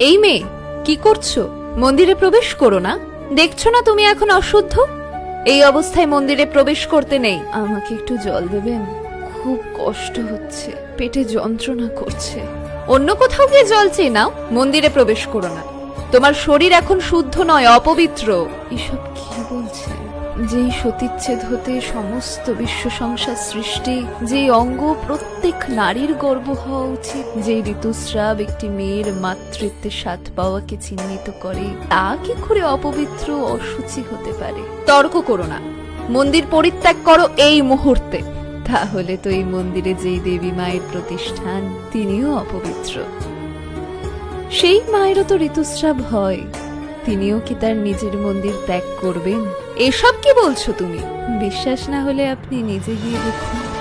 এই মেয়ে কি করছ? মন্দিরে প্রবেশ করো না। দেখছ না তুমি এখন অশুদ্ধ? এই অবস্থায় মন্দিরে প্রবেশ করতে নেই। আমাকে একটু জল দেবেন? খুব কষ্ট হচ্ছে পেটে যন্ত্রণা করছে। অন্য কোথাও গিয়ে জল চেয়ে নাও মন্দিরে প্রবেশ করো না। তোমার শরীর এখন শুদ্ধ নয় অপবিত্র। এসব কি বলছে যেই সতীচ্ছেদ হতে সমস্ত বিশ্ব সংসার সৃষ্টি, যেই অঙ্গ প্রত্যেক নারীর গর্ব হওয়া উচিত, যেই ঋতুস্রাব একটি মেয়ের মাতৃত্বের স্বাদ পাওয়াকে চিহ্নিত করে, তা কি করে অপবিত্র অসুচি হতে পারে? তর্ক করো না। মন্দির পরিত্যাগ করো এই মুহূর্তে। তাহলে তো এই মন্দিরে যেই দেবী মায়ের প্রতিষ্ঠান, তিনিও অপবিত্র। সেই মায়েরও তো ঋতুস্রাব হয়। তিনিও কি তার নিজের মন্দির ত্যাগ করবেন? এসব কি বলছো তুমি? বিশ্বাস না হলে আপনি নিজে গিয়ে দেখুন।